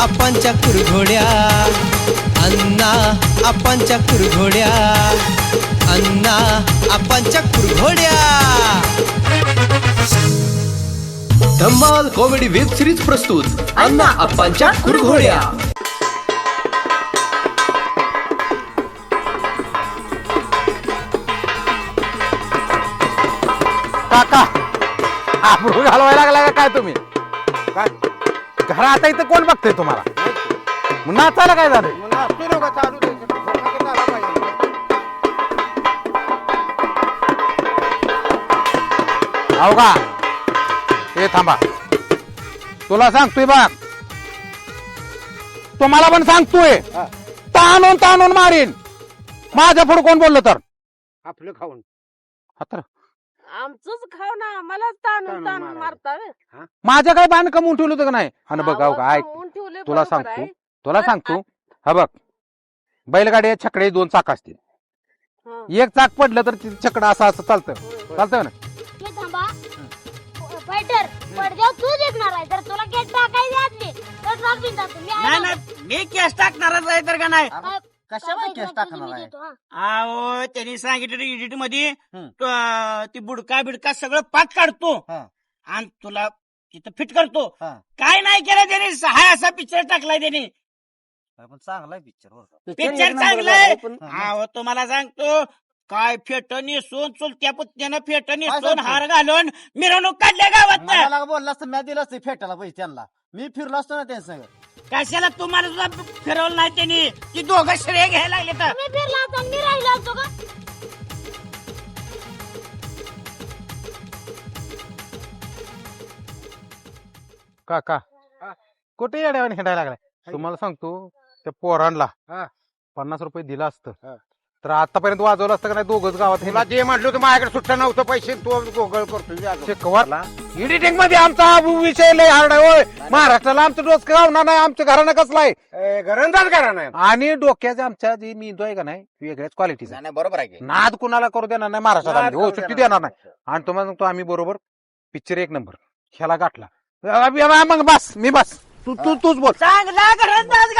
आपांच्या कुरघोड्या. अण्णा आपांच्या कुरघोड्या. अण्णा आपांच्या कुरघोड्या. धम्माल कॉमेडी वेब सिरीज प्रस्तुत. अण्णा अप्पांच्या कुरघोड्या. काका घालवायला लागला का काय तुम्ही? काय? घरा आता इथं कोण बघतंय तुम्हाला? मग नाचायला काय झालं अहो का? हे थांबा. तुला सांगतोय बघ तुम्हाला पण सांगतोय. ताणून ताणून मारीन. माझ्या पुढे कोण बोललं तर? आपलं खाऊन. आता आमचंच खाऊ ना आम्हालाच ताणून ताणून मारायचं. काय बांध कमवून ठेवलं होतं का नाही? आणि बघ अहो का ऐक. ठेवले तुला सांगतो. तुला सांगतो. हा बघ. बैलगाडी छकडे दोन चाक असतील. एक चाक पडलं तर छकडं असं असं चालतं. चालतं ना हे थांबा. फायटर पडद्यावर तू जिंकणार आहे. तर तुला गेट टाकायची आतली तर ट्रक बिंदा तुम्ही नाही नाही. मी केस टाकणारच आहे तर का नाही? कशावर केस टाकणार आहे अहो त्यांनी सांगितलं एडिटमध्ये. तो, अं, ती बुडका बिडका सगळं पाठ काढतो हा. आणि तुला तिथं फिट करतो. हा. काय नाही केलं त्यांनी? हाय असा पिक्चर टाकलाय त्यांनी. चांगला पिक्चर पिक्चर चांगलाय अहो तुम्हाला सांगतो काय फेट नेसून चुलत्या पुतण्यानं फेट नेसून हार घालून मिरवणूक काढल्या गावात. मला बोलला असतं मी दिलं असतं फेटाला पैसे त्यांना. मी फिरलो असतो ना त्यांच्या संग कशाला तुम्हाला सुद्धा फिरवलं नाही त्यांनी? ती दोघं श्रेय घ्यायला लागले तर. मी फिरला होता आणि मी राहिलो असतो का? काका कुठे येड्यावर हिंडायला लागलाय? तुम्हाला सांगतो त्या पोरांना हा. पन्नास रुपये दिला हा. तर आतापर्यंत वाजवलं असतं का नाही दोघच गावात तुला जे म्हटलं होतं माझ्याकडे सुट्टा नव्हतं पैसे तू गोगळ करतो शिकवा. एडिटिंगमध्ये आमचा हा विषय लय हार्ड आहे होय. महाराष्ट्राला आमचं डोसकं गावणार नाही आमच्या घरानं कसलाय घरंदाज करा नाही आणि डोक्याच्या आमच्या जी मेंदू आहे का नाही वेगळ्याच क्वालिटीचा नाही बरोबर आहे की. नाद कुणाला करू देणार नाही नाद आम्ही. हो करू सुट्टी देणार देणार नाही. आणि तुम्हाला सांगतो आम्ही बरोबर. पिक्चर एक नंबर ह्याला गाठला. अबे, अबे, मग बस मी बस. तू तू तूच बोल. चांगला घरंदाज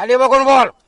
घरा नाही